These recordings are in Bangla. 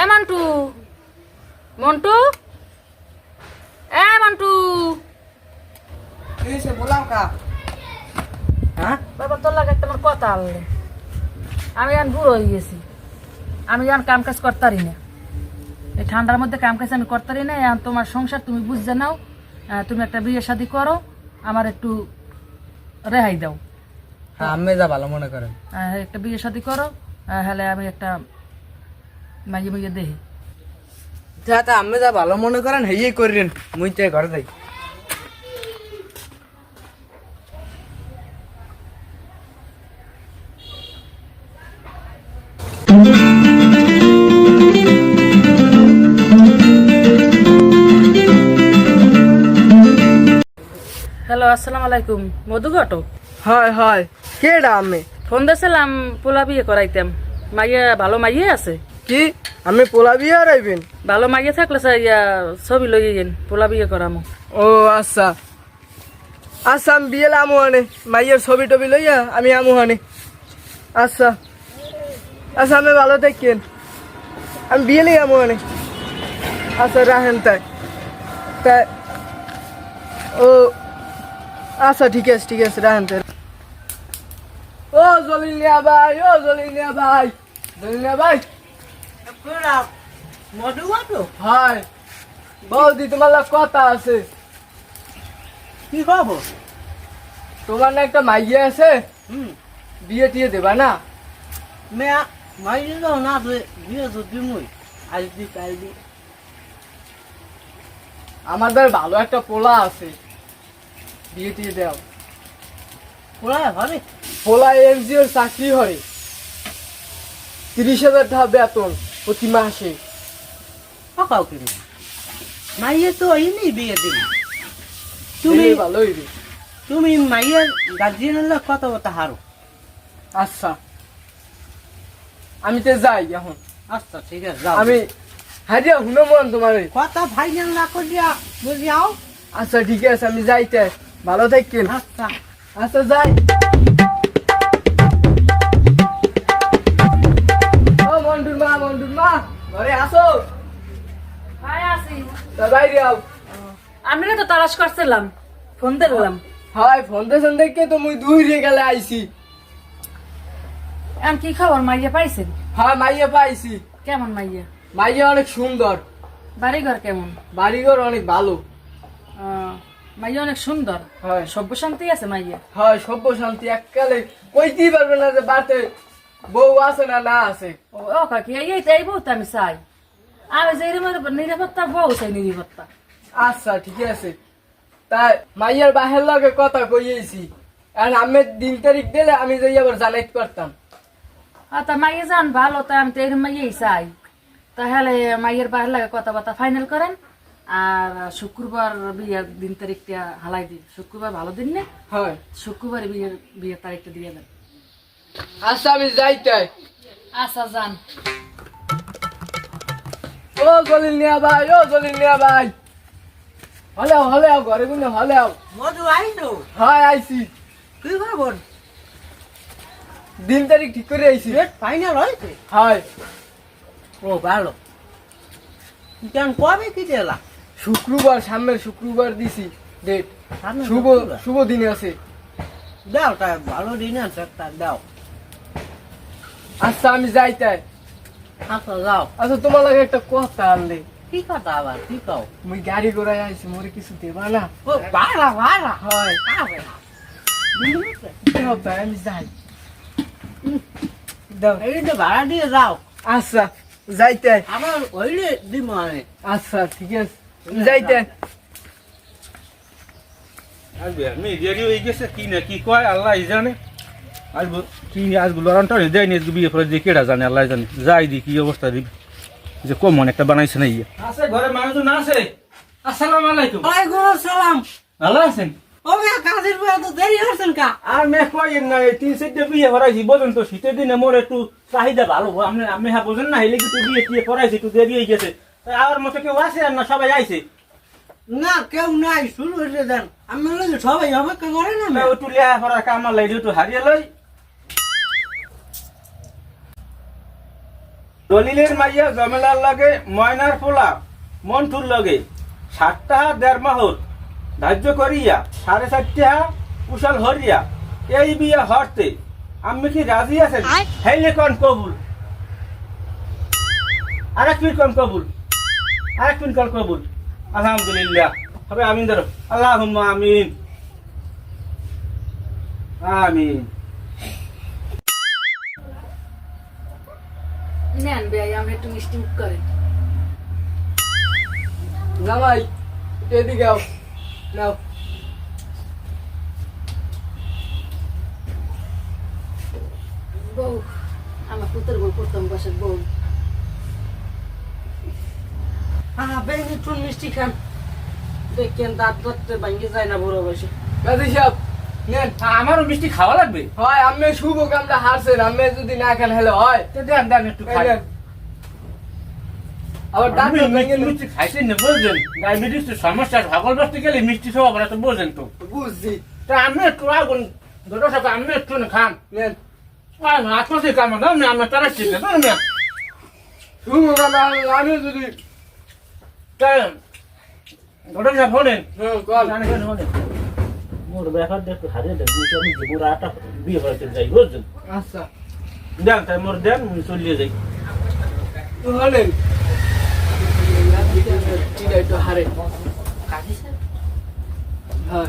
এ মন্টু। মন্টু। এ মন্টু। এসে বললাম কা। হ্যাঁ? বাবা তোর লাগে একটা আমার কথা আনলে। আমি এখন বুড়ো হয়ে গেছি। আমি এখন কাম কাজ করতারি না। এই ঠান্ডার মধ্যে কাম কাজ আমি করতারি না। এখন তোমার সংসার তুমি বুঝতে নাও। তুমি একটা বিয়ে শাদি করো। আমার একটু রেহাই দাও। হ্যাঁ আমি যা ভালো মনে করেন। একটা বিয়ে শাদি করো। হলে আমি একটা মাইয়ে মাইয়ে দেখি যাতে আমি যা ভালো মনে করেন হেই করেন মুই তো ঘরে যাই। হ্যালো আসসালামু আলাইকুম। মধু ঘটো? হয় হয়। কেডা আমি? ফোন দিয়েছিলাম পোলা বিয়ে করাইতাম। মাইয়ে ভালো মাইয়ে আছে? কি? আমি পোলা বিয়ে আইবেন ভালো মাইয়ে থাকলে স্যার ইয়া ছবি লই যাইন পোলা বিয়ে করামো। ও আচ্ছা। আচ্ছা আমি বিয়ে আমু হানে মাইয়ের ছবি টবি লইয়া আমি আমু হানে আচ্ছা। আচ্ছা আমি ভালো থাকেন। আমি বিয়ে লই আমু হানে আচ্ছা রাহেন তাই। তাই। ও আচ্ছা ঠিক আছে ঠিক আছে রাহেন তাই। ও জলিনিয়া ভাই ও জলিনিয়া ভাই জলিনিয়া ভাই। মধু হয়। বৌদি তোমার লগে কথা আছে। কি খবর? তোমার না একটা মাইয়া আছে। হুম। বিয়ে টিয়ে দেবা না? মেয়া দাও না বিয়ে তো দিমুই। আজ দি কাল দি। আমাদের ভালো একটা পোলা আছে। বিয়ে টিয়ে দেও। কোলায় ঘরে পোলা এনজিওর চাকরি হয়। তিরিশ হাজার টাকা বেতন। প্রতি মাসে পাকাও কিনে মাইয়ে তো ইনি বিয়ে দিল তুমি ভালো হইবে তুমি মাইয়ের গার্জিয়ানের কত কথা হারো। আচ্ছা। আমি তো যাই এখন। আচ্ছা ঠিক আছে যাও। আমি হাজিয়া শুনো মন তোমার। কথা ফাইনাল না করিয়া বুঝিয়াও। আচ্ছা ঠিক আছে আমি যাইতে। ভালো থাকেন। আচ্ছা। আচ্ছা যাই। মা ঘরে আসো। ভাই আসি। তা বাইরে আমি তো তালাশ করছিলাম ফোন দিলাম হয় ফোন দেশন দেখে তো মুই দুই রে গেলে আইছি। এখন কি খবর মাইয়া পাইছেন? হ্যাঁ মাইয়া পাইছি। কেমন মাইয়া? মাইয়া অনেক সুন্দর। বাড়ি ঘর কেমন? বাড়িঘর অনেক ভালো। মাইয়া অনেক সুন্দর। হয়। সভ্য শান্তি আছে মাইয়া? হয় সভ্য শান্তি। এককালে কইতেই পারবে না যে বাড়িতে বউ আছে না না আছে? ও কাকি এই এই এই বউ আমি চাই। আমি যে নিরাপত্তা বউ চাই নিরাপত্তা। আচ্ছা ঠিক আছে। তাই মাইয়ার বাহের লগে কথা কইয়েছি। আর আমি দিন তারিখ দিলে আমি যাই আবার জানাইতে পারতাম। আর তা মাইয়া যান ভালো তা আমি তো এরকম মাইয়াই চাই। তাহলে মাইয়ের বাইরে লাগে কথাবার্তা ফাইনাল করেন। আর শুক্রবার বিয়ের দিন তারিখটা হালাই দিন। শুক্রবার ভালো দিন না। হয়। শুক্রবার বিয়ের বিয়ের তারিখটা দিয়ে দেন। আচ্ছা আমি যাইতে। আচ্ছা যান। ও জলিল নিয়া ভাই ও জলিল নিয়া ভাই। হলে হলে ঘরে গুনে হলে মধু আইলো? হয় আইছি। কি খবর? দিন তারিখ ঠিক করে আইছি। ফাইনাল হয়েছে? হয়। ও ভালো। কেন কবে কি দিলা? শুক্রবার সামনের শুক্রবার দিছি ডেট শুভ শুভ দিনে আছে। দাও তাই ভালো দিন আছে তা দাও। আচ্ছা আমি যাইতে আচ্ছা যাও। আচ্ছা তোমার লাগে একটা কথা আনলে। কি কথা আবার? কি কও? মুই গাড়ি ঘোড়ায় আইছি মোরে কিছু দেবা না। ও ভাড়া ভাড়া হয়। দাও তাই আমি যাই। দাও। এই যে ভাড়া দিয়ে যাও। আচ্ছা যাইতে আমার ওইলে দিব আমি। আচ্ছা ঠিক আছে। যাইতে আমি দেরি হয়ে গেছে কি না কি কয় আল্লাহ জানে। আসব কি আজ লড়ানটা দেয় নি আজকে বিয়ে করে দিয়ে কেডা জানে আল্লাহ জানে। যাই দি কি অবস্থা দিবি যে কমন একটা বানাইছে না ইয়ে। আছে ঘরে মানুষজন আছে। আসসালামু আলাইকুম। ওয়ালাইকুম আসসালাম। ভালো আছেন? আর মে কয় না এই তিন চারটে বিয়ে করাইছি বোঝেন তো শীতের দিনে মোর একটু চাহিদা ভালো। আপনি আপনি হ্যাঁ বোঝেন না হেলে কিন্তু বিয়ে টিয়ে করাইছি একটু দেরি হয়ে গেছে। আমার মতো কেউ আছে আর না সবাই আইছে? না কেউ নাই শুরু হয়েছে দেন। আমি লাগে সবাই অপেক্ষা করে না তা একটু লেহা করার কাম আল্লাহ একটু হারিয়ে লই দলিলের মাইয়া জমেলার লাগে ময়নার পোলা মন্টুর লগে। সাতটা দেড় মাহর। ধার্য করিয়া সাড়ে চারটা কুশল হরিয়া। এই বিয়ে হরতে। আমি কি রাজি আছেন? হেলে কন কবুল? আরেক মিনিট কন কবুল? আরেক মিনিট কন কবুল? আলহামদুলিল্লাহ। হবে আমিন ধরো। আল্লাহ আমিন। আমিন। নেন ভাই আমরা একটু মিষ্টি মুখ করেন। জামাই এদিকে আও। নাও। বউ আমার পুত্র বউ প্রথম বসে বউ। বেশি চুন মিষ্টি খান। দেখেন দাঁত ধরতে ভাঙ্গি যায় না বুড়ো বসে কাজী সাহেব আমারও মিষ্টি খাওয়া লাগবে? হয় আমি শুভ কামটা হারছেন আমি যদি না খান হলে হয়। তো দেন দেন একটু খাই। আবার ডাক্তার ভেঙে মিষ্টি খাইছেন না বুঝলেন? ডায়াবেটিস সমস্যা ভাগল বসতে গেলে মিষ্টি খাওয়া বলে তো বোঝেন তো। বুঝছি। তা আমি একটু আগুন দুটো সাথে আমি একটু না খান। আত্মসি কাম দাও না আমি তারা ঠিক না। শুভ কামটা আমি যদি দুটো সাথে হলেন। হ্যাঁ হলেন। মোর ব্যাপার দেখতে হারিয়ে দেন আমি জীবন আটা বিয়ে হইতে যাই বুঝছেন আচ্ছা। দেন তাই মোর দেন আমি চলিয়ে যাই। হলেন ঠিক একটু হারে হ্যাঁ।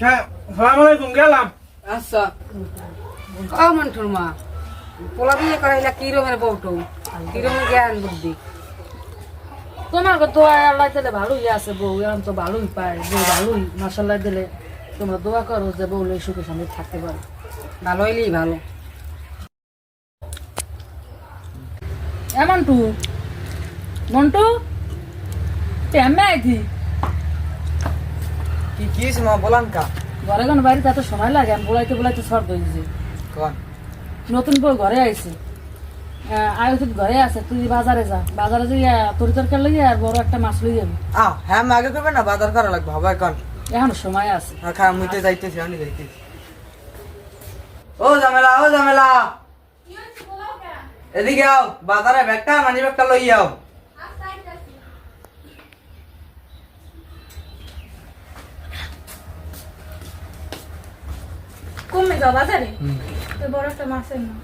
হ্যাঁ সালাম গেলাম। আচ্ছা। ও মন্টুর মা। পোলা বিয়ে করাইলা কি রকমের বউটো কি রকমের জ্ঞান বুদ্ধি? তোমার তো আল্লাহ দিলে ভালোই আছে বউ এখন তো ভালোই পায়। বউ ভালোই মাসাল্লাহ দিলে তোমরা দোয়া করো যে বউ সুখে শান্তি থাকতে পারো। ভালো হইলেই ভালো। এমন টু মন্টু আইথি কি কি মা বলান কা। ঘরে কোন বাড়িতে এত সময় লাগে আমি বলাইতে বলাইতে সর্দ হয়েছে নতুন বউ ঘরে আইছে। আয়ুষ ঘরে আছে তুই বাজারে যা বাজারে যাইয়া তরি তরকার লইয়া আর বড় একটা মাছ লই যাবি আ হ্যাঁ আমি আগে করবে না বাজার করা লাগবে হবে এখন। এখন সময় আছে। খারাপ মুইতে যাইতেছি আমি যাইতেছি। ও জামেলা ও জামেলা এদিকে আও বাজারে ব্যাগটা মানি ব্যাগটা লই আও। কমে যাও বাজারে। তো বড় একটা মাছের না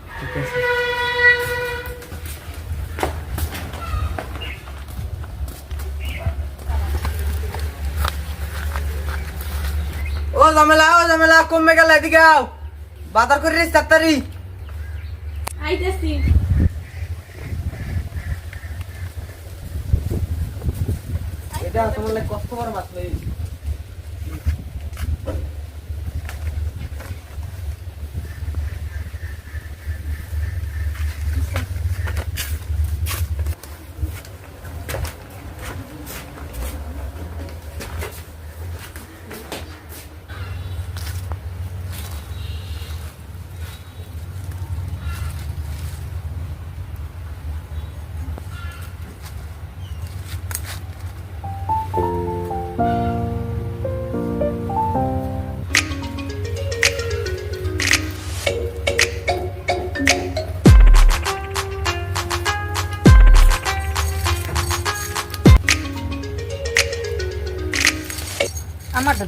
ও জামেলা ও জামেলা কমবে গেল এদিকে আও। বাজার করে রিস তাড়াতাড়ি। আইতেছি। এটা তোমার লাগে কষ্ট করে মাছ লই।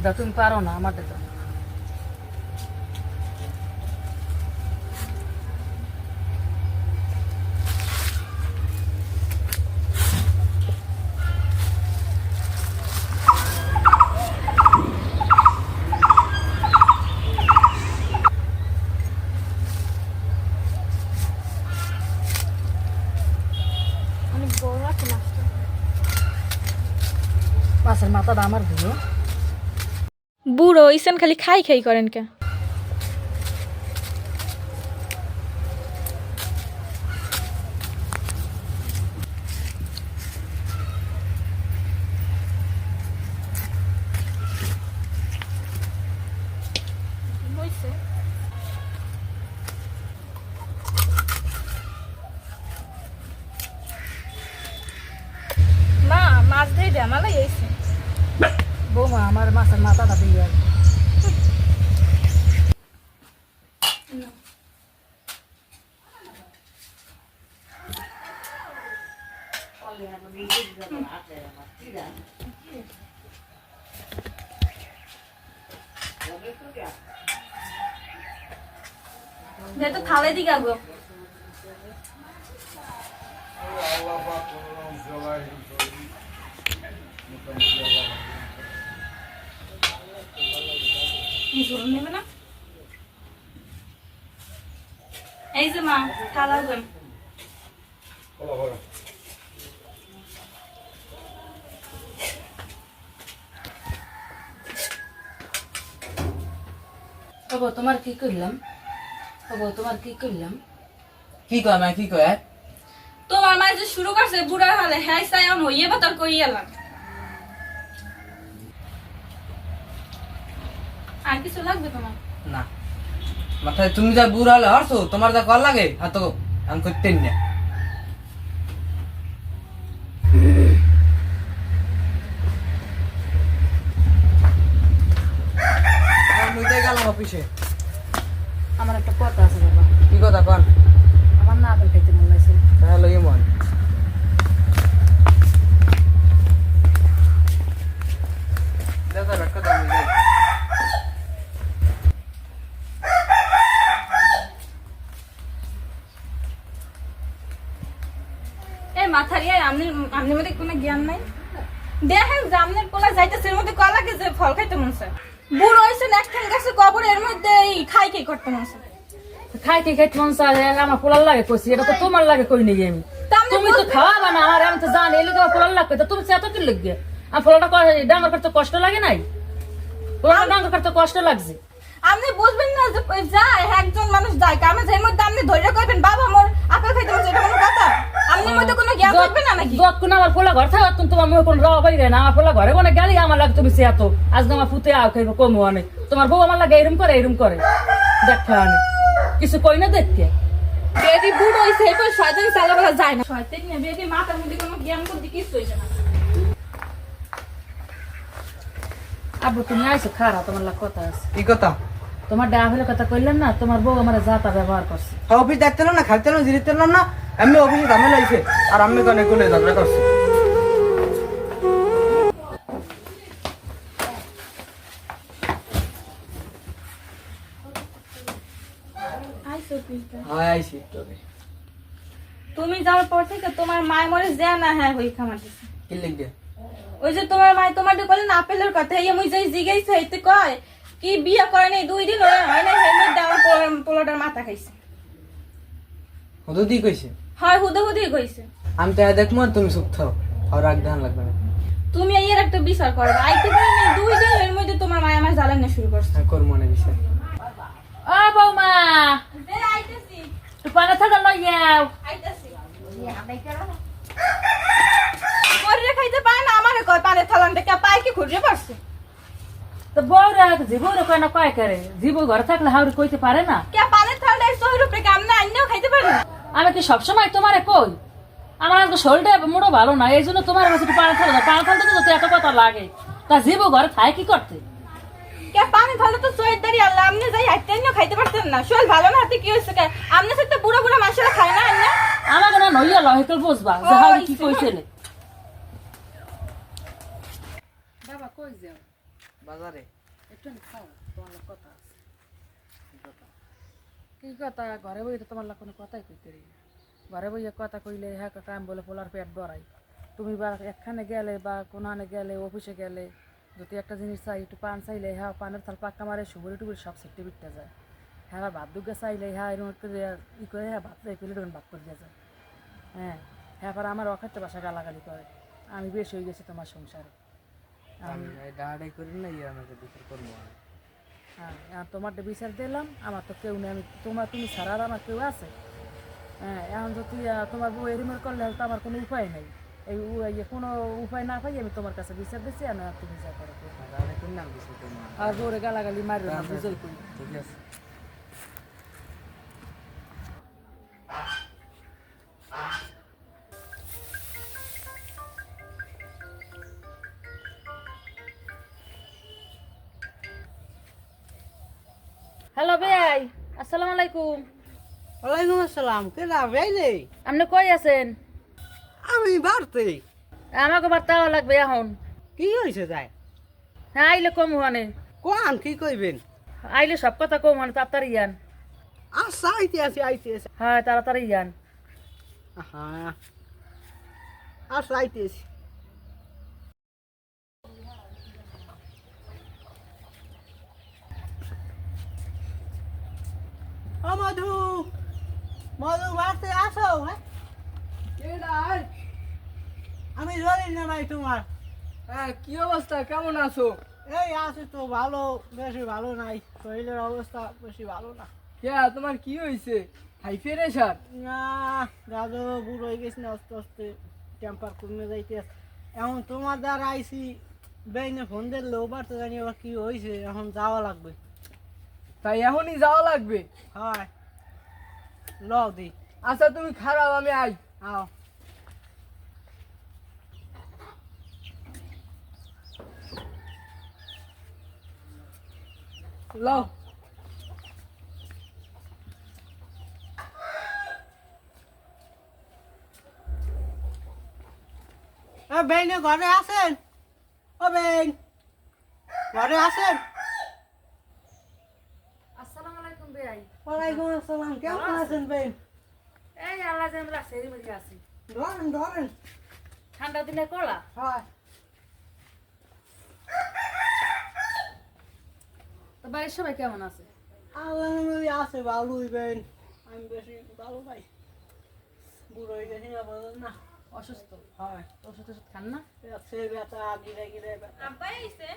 আমার দাদা তুমি পারো না আমার দাদা অনেক বড় আছে মাছটা মাছের মাথাটা আমার দিও বুড়ো ইসেন খালি খাই খাই করেন কে? মা, মাছ ধরে দে আমালাই এসে বৌমা, আমার মাছের মাথাটা দিয়ে থালে নেবে না? এই যে মা দেন। ওগো তোমার কি করলাম? ওগো তোমার কি করলাম? কি কয় মা কি কয়? তোমার মা যে শুরু করছে বুড়া হলে হ্যাঁ সাই হইয়ে বাতার কই এলাম আর কিছু লাগবে তোমার? না। মাথায় তুমি যা বুড়া হলে হরছো তোমার যা কল লাগে হাত আমি করতেন না। অফিসে আমার একটা কথা আছে বাবা কি কথা কন আমার না আপেল খাইতে মনে হয়েছে তাহলে ইমন দাদা রাখা দাম এই মাথারিয়া আমনি আমনির মধ্যে কোনো জ্ঞান নাই? দেখেন জামনের পোলা যাইতেছে এর মধ্যে কলা গেছে ফল খাইতে মন চায়? বুড়ো হয়েছে এক ঠ্যাং কবর এর মধ্যে এই খাই খাই করতে মন চায়? খাইতে খাইতে মন চায়? আমার পোলার লাগে কইছি এটা তো তোমার লাগে কই নেই আমি। তা আমি তুমি তো খাওয়াবা না আমার আমি তো জানি এলিগে আমার পোলার লাগে তো তুমি এত কি লাগবে? আমার পোলাটা ডাঙ্গর করতে কষ্ট লাগে নাই? পোলাটা ডাঙ্গর করতে কষ্ট লাগছে। আপনি বুঝবেন না যে যায় একজন মানুষ যায়। কামে যাই মধ্যে আপনি ধৈর্য করবেন বাবা মোর আপেল খাইতে মন এটা কোনো কথা। আপনি মধ্যে কোনো জ্ঞান থাকবে না নাকি? যতক্ষণ আমার পোলা ঘর থাকা তুমি তোমার মুখে কোনো রাও বাইরে না। আমার পোলা ঘরে কোনে গেলি আমার লাগে তুমি সে এত আজকে আমার ফুতে আও খাইব কমু অনেক তোমার বউ আমার লাগে এরম করে এরম করে। দেখা অনেক কিছু কই না দেখতে? বেদি বুড়ো হইছে এরপর শয়তানি চালাবেলা যায় না। শয়তানি না বেদি মাথার মধ্যে কোনো জ্ঞান করতে কিছু হইছে না। আব্বু তুমি আইসো খারাপ তোমার লাগে কথা আছে। কি কথা? তোমার ডাহলে কথা কইলেন না তোমার বউ আমার যাতা ব্যবহার করছে। অফিস যাইতে না খাইতে না জিরিতে না আমি অফিসে ঝামেলা হয়েছে আর আমি কনে কোলে ঝগড়া করছি। আইসো তুমি যাওয়ার পর থেকে তোমার মায় মরে যায় না হ্যাঁ হই কি লিখবে? ওই যে তোমার মায় তোমার বলেন আপেলের কথা এই মুই যাই জিগাইছে এতে কয় কি বিয়ে করে নাই দুই দিন হয় হয় না মধ্যে আমার পোলাটার মাথা খাইছে। হদু দি কইছে? হয় হুদে হুদে কইছে। আমি তো আর তুমি চুপ থাও আর রাগ ধান লাগবে না। তুমি এর একটা বিচার করবে আইতে পারি না দুই দিন এর মধ্যে তোমার মায় আমার জ্বালানো শুরু করছে। হ্যাঁ করব না বিষয় ও বৌমা যে আইতেছি। পানা থাকা লই যাও। আইতেছি। মরে খাইতে পায় না। আমারে কয় পানে থালান দেখে পায় কি খুঁজে পারছে তো বউরা জীবন কেন কয় করে? জীব ঘরে থাকলে হাউরি কইতে পারে না? কে পানে উপরে কামনে আইনেও খাইতে পারে আমি কি সবসময় তোমারে কই? আমার আজকে শরীরটা মোড়ো ভালো না এই জন্য তোমার কাছে একটু পানা থাকলে পানা থাকতে তো এত কথা লাগে। তা জীব ঘরে থাকে কি করতে? কে পানি থালে তো সোয়ের দাঁড়ি আল্লাহ আপনি যাই হাইতে আইনেও খাইতে পারতেন না। শরীর ভালো না হাতে কি হয়েছে কে? আপনি সাথে বুড়ো বুড়ো মানুষেরা খায় না আমাকে না নইয়া লহেকল বুঝবা যে কি সে- কইছিলে বাবা কই যাও বাজারে। একটু খাও তোমার কথা আছে। কি কথা? ঘরে বই তো তোমার লগে কোনো কথাই কইতে না। ঘরে বইয়ে কথা কইলে হ্যাঁ কাকা আমি বলে পোলার পেট ভরাই। তুমি বা একখানে গেলে বা কোনানে গেলে অফিসে গেলে যদি একটা জিনিস চাই একটু পান চাইলে হ্যাঁ পানের থাল পাক্কা মারে সুবরি টুবুরি সব সেটে বিটতে যায়। হ্যাঁ ভাত দুগে চাইলে হ্যাঁ এরকম করে ই করে হ্যাঁ ভাত চাই পেলে ভাত করে দিয়ে যায়। হ্যাঁ হ্যাঁ আবার আমার অখাদ্য বাসা গালাগালি করে। আমি বেশ হয়ে গেছি তোমার সংসারে। আমি ডাড়াই করি না ইয়ে আমাকে বিচার করব হ্যাঁ তোমারটা বিচার দিলাম আমার তো কেউ নেই আমি তোমার তুমি ছাড়া আর আমার কেউ আছে। হ্যাঁ এখন যদি তোমার বউ এরিমের করলে তো আমার কোনো উপায় নেই। এই কোনো উপায় না পাই আমি তোমার কাছে বিচার দিচ্ছি আর তুমি যা করো। আর বউরে গালাগালি মারবে না বুঝই করি ঠিক আছে। হ্যালো ভাই। আসসালামু আলাইকুম। ওয়ালাইকুম আসসালাম। কে না ভাইলে আপনি কই আছেন? আমি বাড়তে। আমাকে বার্তাও লাগবে এখন। কি হয়েছে যায় হ্যাঁ আইলে কম হনে কোন কি কইবেন? আইলে সব কথা কো মানে তাড়াতাড়ি ইয়ান আচ্ছা আইতে আছি আইতে আছি হ্যাঁ তাড়াতাড়ি ইয়ান হ্যাঁ আচ্ছা আইতে আছি ও মধু মধু বাড়তে আসো হ্যাঁ? আমি ধরি না ভাই তোমার। হ্যাঁ কি অবস্থা? কেমন আছো? এই আছে তো ভালো বেশি ভালো নাই। শরীরের অবস্থা বেশি ভালো না। কে তোমার কি হয়েছে হাই প্রেশার না দাদু বুড়ো হয়ে গেছি না আস্তে আস্তে টেম্পার কমে যাইতে এখন তোমার দ্বারা আইসি বেইনে ফোন দিলে ওবার তো জানি আবার কি হয়েছে এখন যাওয়া লাগবে। তাই এখনই যাওয়া লাগবে। হয়। ল দি। আচ্ছা তুমি খারাপ আমি আই। আও। লও। বেইনে ঘরে আছেন? ও বেইন। ঘরে আছেন আসসালামু আলাইকুম বেআই ওয়ালাইকুম আসসালাম কেমন আছেন? বেইন এই আল্লাহ যেন রাখছে মধ্যে আছি। ধরেন ধরেন। ঠান্ডা দিনে কলা? হয়। তো বাড়ির সবাই কেমন আছে? আলহামদুলিল্লাহ আছে ভালোই বেইন আমি বেশি ভালো পাই বুড়ো হয়ে গেছি না। অসুস্থ? হয়। ওষুধ ওষুধ খান না? সে ব্যথা গিরে গিরে ব্যথা। আব্বা আইছে?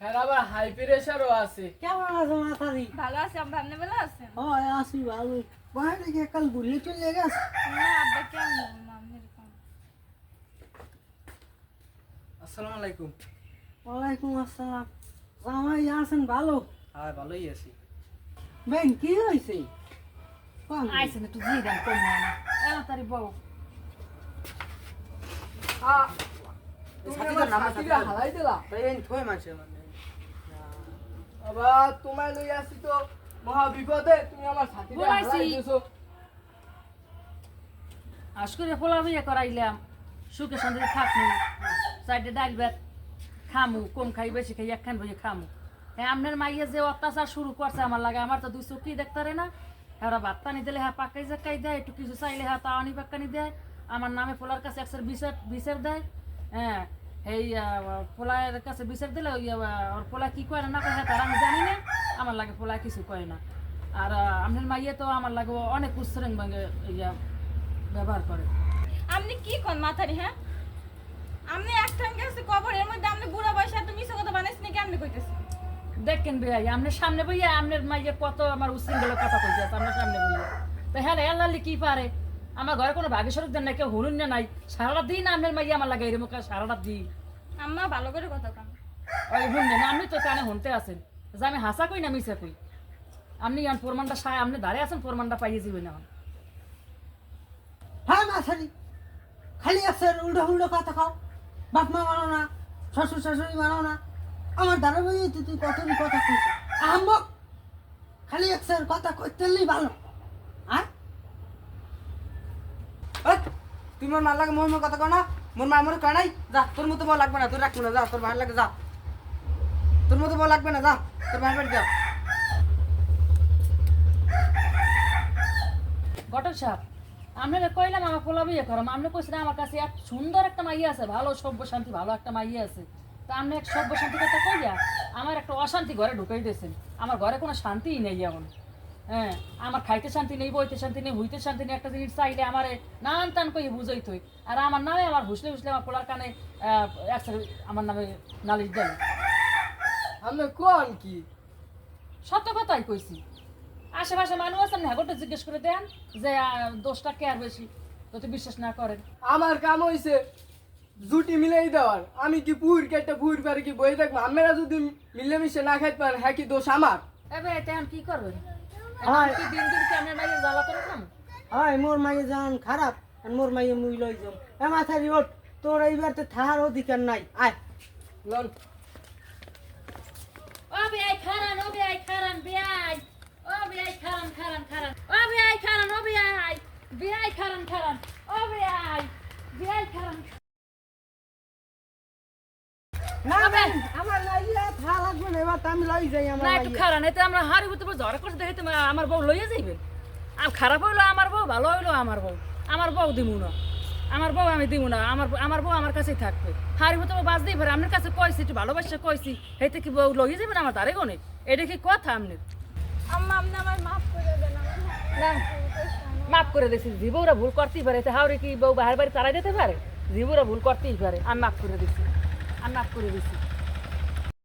হ্যাঁ আবার হাই প্রেশারও আছে। কেমন আছে মাথারি ভালো আছে আব্বা আপনি ভালো আছেন? হয় আসি ভালোই বাইরে গিয়ে কাল ঘুরলে চলে গেছে। না আব্বা কেমন? আসসালামু আলাইকুম। ওয়ালাইকুম আসসালাম। জামাই আছেন ভালো? হ্যাঁ ভালোই আছি। বেন কি হয়েছে? দেন কম হয় না। বউ। তুমি আমার হালাই দিলা? বেন থই মানছে বাবা তোমায় লই আসি তো মহা বিপদে তুমি আমার সাথীরা বলাইছি। আজ করে পোলা বিয়ে করাইলাম। সুখে শান্তিতে থাকমু। সাইডে ডাল খামু কম খাই বেশি খাই একখান বইয়ে খামু। হ্যাঁ আপনার মাইয়ে যে অত্যাচার শুরু করছে আমার লাগে আমার তো দুই চোখই দেখতে রে না। এরা ভাত পানি দিলে হ্যাঁ পাকাই জাকাই দেয় একটু কিছু চাইলে হ্যাঁ তাওয়ানি পাকানি দেয়। আমার নামে পোলার কাছে একশোর বিচার বিচার দেয়। হ্যাঁ এই পোলার কাছে বিচার দিলে ওই ওর পোলা কি করে না করে হ্যাঁ তার আমি জানি না। আমার লাগে পোলা কিছু করে না। আর আপনার মাইয়ে তো আমার লাগে অনেক উচ্ছৃঙ্গ ভাঙে ইয়া ব্যবহার করে। আপনি কি কোন মাথারি হ্যাঁ? আপনি একটান গেছে কবর এর মধ্যে আপনি বুড়া বয়সে এত মিশে কথা বানাইছেন নাকি আপনি কইতেছেন? দেখেন ভাই আপনার সামনে বইয়া আপনার মাইয়ে কত আমার উশৃঙ্খল কথা কইছে আপনার সামনে বইয়া। তো হ্যাঁ আল্লাহ কি পারে? আমার ঘরে কোনো ভাগ্য স্বরূপ দেন না কেউ হরুন না নাই। সারাটা দিন আপনার মাইয়া আমার লাগে এরকম সারাটা দিন। আম্মা ভালো করে কথা কান। ওই শুনলেন আপনি তো কানে শুনতে আছেন। যে আমি হাসা কই না মিশে কই? আপনি ইয়ান প্রমাণটা সায় আপনি দাঁড়িয়ে আছেন প্রমাণটা পাইয়ে যাবেন না হ্যাঁ মাথারি খালি আছে উল্টো উল্টো কথা খাও বাপ মা মানো না শ্বশুর শাশুড়ি মানো না। আমার বই তুই কত কথা কইছিস? আহম্মক খালি একসার কথা কইতেলেই ভালো হ্যাঁ ওই, তুই মোর মার লাগে মোর মোর কথা কও না মোর মা মোর কানাই যা তোর মতো বউ লাগবে না তোর রাখব না, যা তোর ভাই লাগে, যা। তোর মতো বউ লাগবে না, যা তোর ভাই বাড়ি যা ঘটক সাহেব আপনারা কইলাম আমার পোলা বিয়ে করাম আপনি কইছিলেন আমার কাছে এক সুন্দর একটা মাইয়া আছে, ভালো, সভ্য শান্তি, ভালো একটা মাইয়া আছে। তা আপনি এক সভ্য শান্তি কথা কইয়া আমার একটা অশান্তি ঘরে ঢুকাই দিয়েছেন। আমার ঘরে কোনো শান্তিই নেই এখন। হ্যাঁ আমার খাইতে শান্তি নেই বইতে শান্তি নেই হইতে শান্তি নেই একটা জিনিস চাইলে আমার নান টান কই বুঝাই তুই আর আমার নামে আমার হুসলে হুসলে আমার পোলার কানে আমার নামে নালিশ দেন। আমি কোন কি? সত্য কথাই কইছি। আশেপাশে মানুষ আছেন না গোটা জিজ্ঞেস করে দেন যে দোষটা কে আর বেশি? যদি বিশ্বাস না করেন। আমার কাম হইছে জুটি মিলাই দেওয়ার। আমি কি পুর কেটে পুর পারে কি বই দেখব? আমরা যদি মিলেমিশে না খাইতে পারেন হ্যাঁ কি দোষ আমার? এবে তেমন কি করবেন? কি দিন দিন কি জ্বালা করে হয় মোর মাইয়ে যান খারাপ আর মোর মাইয়ে মুই লই যাম। এ মাথারি ওঠ তোর এইবার তো থাহার অধিকার নাই। আয়। লন। ও বিয়াই খারান ও বিয়াই খারান বিয়াই। ও বিয়াই খারান খারান খারান। ও বিয়াই খারান ও বিয়াই। বিয়াই খারান খারান। ও বিয়াই। বিয়াই খারান না বেন আমার মাইয়া খা লাগবে না এবার তো আমি লই যাই আমার না একটু। খারাপ এতে আমরা হারি হতে ঝড় করতে দেখে আমার বউ লইয়া যাইবেন আর খারাপ হইল আমার বউ ভালো হইল আমার বউ। আমার বউ দিমু না। আমার বউ আমি দিমু না। আমার আমার বউ আমার কাছেই থাকবে। হারি হতে বাজ দিই পারে আপনার কাছে কইছি একটু ভালোবাসা কইছি হেতে কি বউ লইয়া যাবেন আমার দাঁড়ে গনে? এটা কি কথা আপনি? আম্মা আপনি আমার মাফ করে দেন না মাফ করে দিছি। জীবরা ভুল করতেই পারে। এতে হাওড়ে কি বউ বাহার বাড়ি তারাই দিতে পারে? জীবরা ভুল করতেই পারে। আমি মাফ করে দিছি। আমি মাফ করে দিছি।